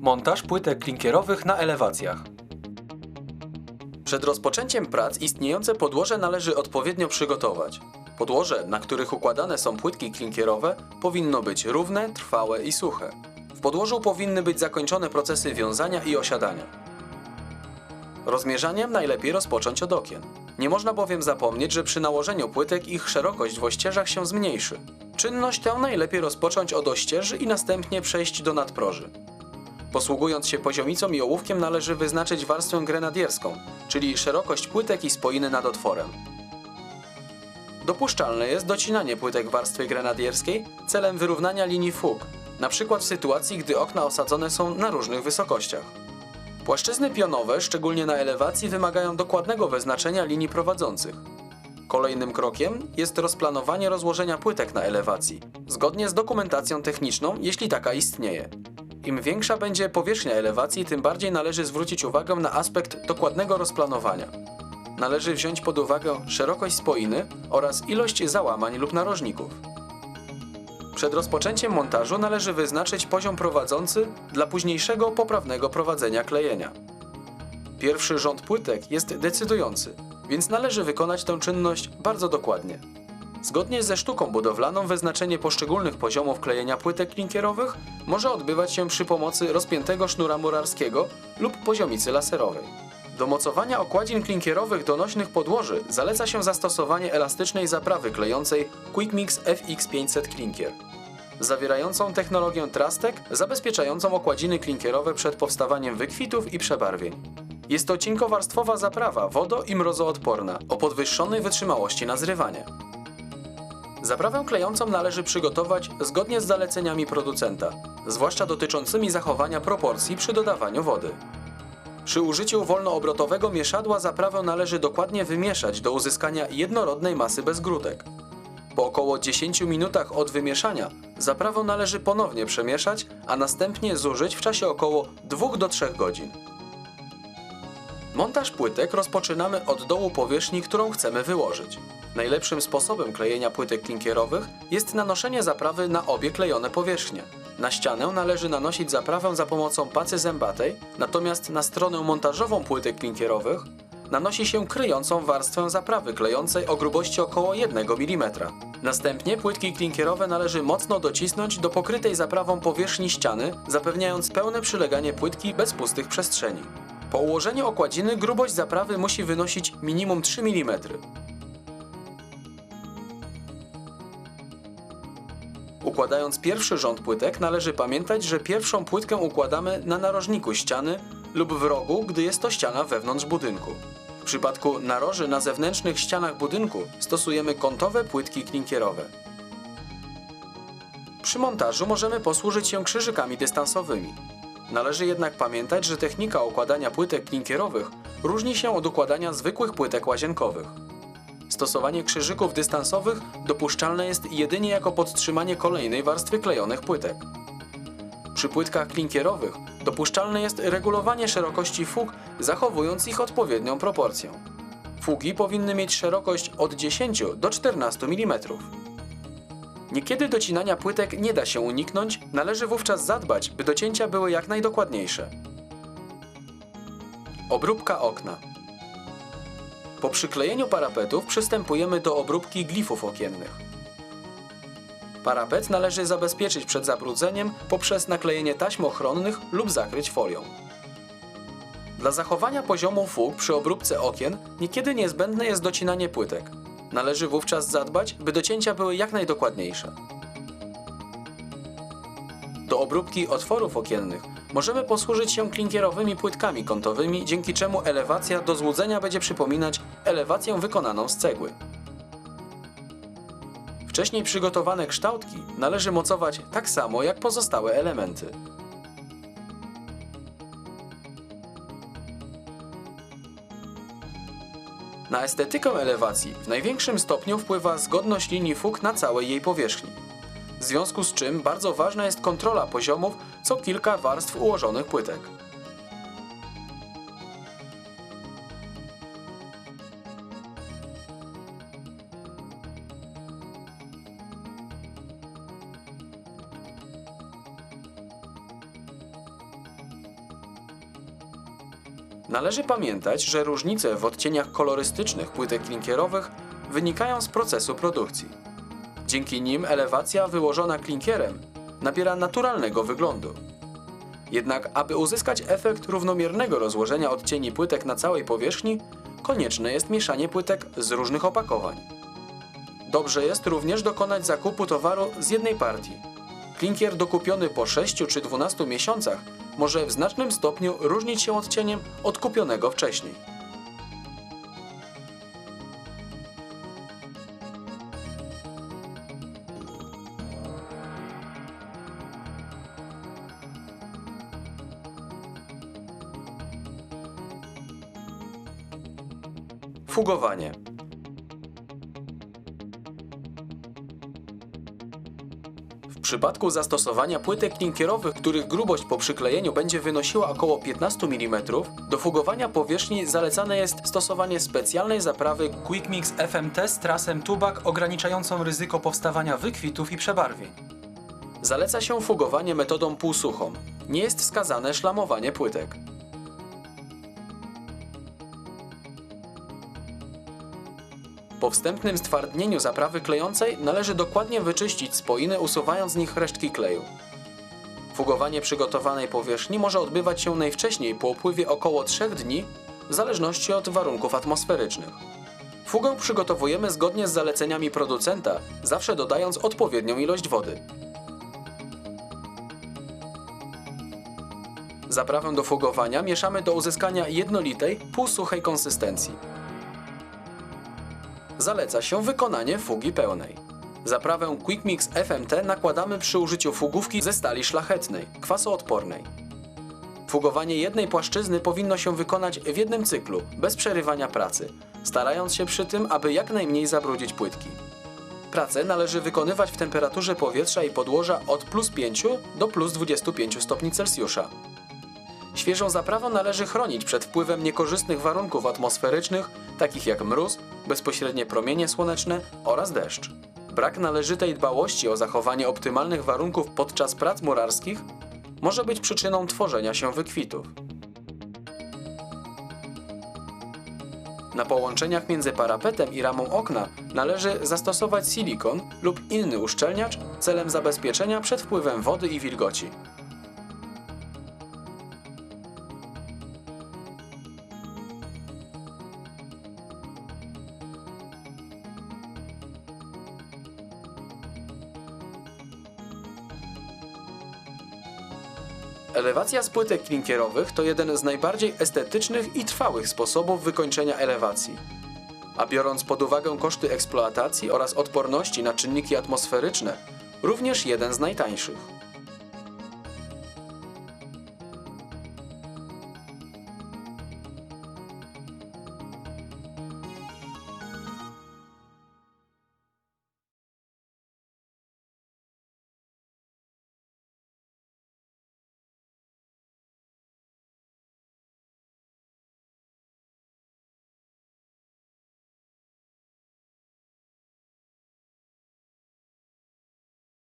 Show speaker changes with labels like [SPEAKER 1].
[SPEAKER 1] Montaż płytek klinkierowych na elewacjach. Przed rozpoczęciem prac istniejące podłoże należy odpowiednio przygotować. Podłoże, na których układane są płytki klinkierowe, powinno być równe, trwałe i suche. W podłożu powinny być zakończone procesy wiązania i osiadania. Rozmierzaniem najlepiej rozpocząć od okien. Nie można bowiem zapomnieć, że przy nałożeniu płytek ich szerokość w ościeżach się zmniejszy. Czynność tę najlepiej rozpocząć od ościeży i następnie przejść do nadproży. Posługując się poziomicą i ołówkiem należy wyznaczyć warstwę grenadierską, czyli szerokość płytek i spoiny nad otworem. Dopuszczalne jest docinanie płytek warstwy grenadierskiej celem wyrównania linii fug, np. w sytuacji, gdy okna osadzone są na różnych wysokościach. Płaszczyzny pionowe, szczególnie na elewacji, wymagają dokładnego wyznaczenia linii prowadzących. Kolejnym krokiem jest rozplanowanie rozłożenia płytek na elewacji, zgodnie z dokumentacją techniczną, jeśli taka istnieje. Im większa będzie powierzchnia elewacji, tym bardziej należy zwrócić uwagę na aspekt dokładnego rozplanowania. Należy wziąć pod uwagę szerokość spoiny oraz ilość załamań lub narożników. Przed rozpoczęciem montażu należy wyznaczyć poziom prowadzący dla późniejszego poprawnego prowadzenia klejenia. Pierwszy rząd płytek jest decydujący, więc należy wykonać tę czynność bardzo dokładnie. Zgodnie ze sztuką budowlaną wyznaczenie poszczególnych poziomów klejenia płytek klinkierowych może odbywać się przy pomocy rozpiętego sznura murarskiego lub poziomicy laserowej. Do mocowania okładzin klinkierowych do nośnych podłoży zaleca się zastosowanie elastycznej zaprawy klejącej Quickmix FX500 Klinkier zawierającą technologię trastek zabezpieczającą okładziny klinkierowe przed powstawaniem wykwitów i przebarwień. Jest to cienkowarstwowa zaprawa wodo- i mrozoodporna o podwyższonej wytrzymałości na zrywanie. Zaprawę klejącą należy przygotować zgodnie z zaleceniami producenta, zwłaszcza dotyczącymi zachowania proporcji przy dodawaniu wody. Przy użyciu wolnoobrotowego mieszadła zaprawę należy dokładnie wymieszać do uzyskania jednorodnej masy bez grudek. Po około 10 minutach od wymieszania zaprawę należy ponownie przemieszać, a następnie zużyć w czasie około 2 do 3 godzin. Montaż płytek rozpoczynamy od dołu powierzchni, którą chcemy wyłożyć. Najlepszym sposobem klejenia płytek klinkierowych jest nanoszenie zaprawy na obie klejone powierzchnie. Na ścianę należy nanosić zaprawę za pomocą pacy zębatej, natomiast na stronę montażową płytek klinkierowych nanosi się kryjącą warstwę zaprawy klejącej o grubości około 1 mm. Następnie płytki klinkierowe należy mocno docisnąć do pokrytej zaprawą powierzchni ściany, zapewniając pełne przyleganie płytki bez pustych przestrzeni. Po ułożeniu okładziny grubość zaprawy musi wynosić minimum 3 mm. Układając pierwszy rząd płytek należy pamiętać, że pierwszą płytkę układamy na narożniku ściany lub w rogu, gdy jest to ściana wewnątrz budynku. W przypadku naroży na zewnętrznych ścianach budynku stosujemy kątowe płytki klinkierowe. Przy montażu możemy posłużyć się krzyżykami dystansowymi. Należy jednak pamiętać, że technika układania płytek klinkierowych różni się od układania zwykłych płytek łazienkowych. Stosowanie krzyżyków dystansowych dopuszczalne jest jedynie jako podtrzymanie kolejnej warstwy klejonych płytek. Przy płytkach klinkierowych dopuszczalne jest regulowanie szerokości fug, zachowując ich odpowiednią proporcję. Fugi powinny mieć szerokość od 10 do 14 mm. Niekiedy docinania płytek nie da się uniknąć, należy wówczas zadbać, by docięcia były jak najdokładniejsze. Obróbka okna. Po przyklejeniu parapetów przystępujemy do obróbki glifów okiennych. Parapet należy zabezpieczyć przed zabrudzeniem poprzez naklejenie taśm ochronnych lub zakryć folią. Dla zachowania poziomu fug przy obróbce okien niekiedy niezbędne jest docinanie płytek. Należy wówczas zadbać, by docięcia były jak najdokładniejsze. Do obróbki otworów okiennych możemy posłużyć się klinkierowymi płytkami kątowymi, dzięki czemu elewacja do złudzenia będzie przypominać elewację wykonaną z cegły. Wcześniej przygotowane kształtki należy mocować tak samo jak pozostałe elementy. Na estetykę elewacji w największym stopniu wpływa zgodność linii fug na całej jej powierzchni w związku z czym bardzo ważna jest kontrola poziomów co kilka warstw ułożonych płytek. Należy pamiętać, że różnice w odcieniach kolorystycznych płytek linkierowych wynikają z procesu produkcji. Dzięki nim elewacja wyłożona klinkierem nabiera naturalnego wyglądu. Jednak, aby uzyskać efekt równomiernego rozłożenia odcieni płytek na całej powierzchni, konieczne jest mieszanie płytek z różnych opakowań. Dobrze jest również dokonać zakupu towaru z jednej partii. Klinkier dokupiony po 6 czy 12 miesiącach może w znacznym stopniu różnić się odcieniem od kupionego wcześniej. Fugowanie. W przypadku zastosowania płytek klinkierowych, których grubość po przyklejeniu będzie wynosiła około 15 mm, do fugowania powierzchni zalecane jest stosowanie specjalnej zaprawy Quick Mix FMT z trasem tubak ograniczającą ryzyko powstawania wykwitów i przebarwień. Zaleca się fugowanie metodą półsuchą. Nie jest wskazane szlamowanie płytek. Po wstępnym stwardnieniu zaprawy klejącej należy dokładnie wyczyścić spoiny, usuwając z nich resztki kleju. Fugowanie przygotowanej powierzchni może odbywać się najwcześniej po upływie około 3 dni, w zależności od warunków atmosferycznych. Fugę przygotowujemy zgodnie z zaleceniami producenta, zawsze dodając odpowiednią ilość wody. Zaprawę do fugowania mieszamy do uzyskania jednolitej, półsuchej konsystencji. Zaleca się wykonanie fugi pełnej. Zaprawę Quick Mix FMT nakładamy przy użyciu fugówki ze stali szlachetnej, kwasoodpornej. Fugowanie jednej płaszczyzny powinno się wykonać w jednym cyklu, bez przerywania pracy, starając się przy tym, aby jak najmniej zabrudzić płytki. Pracę należy wykonywać w temperaturze powietrza i podłoża od plus 5 do plus 25 stopni Celsjusza. Świeżą zaprawę należy chronić przed wpływem niekorzystnych warunków atmosferycznych, takich jak mróz, bezpośrednie promienie słoneczne oraz deszcz. Brak należytej dbałości o zachowanie optymalnych warunków podczas prac murarskich może być przyczyną tworzenia się wykwitów. Na połączeniach między parapetem i ramą okna należy zastosować silikon lub inny uszczelniacz celem zabezpieczenia przed wpływem wody i wilgoci. Elewacja z płytek klinkierowych to jeden z najbardziej estetycznych i trwałych sposobów wykończenia elewacji. A biorąc pod uwagę koszty eksploatacji oraz odporności na czynniki atmosferyczne, również jeden z najtańszych.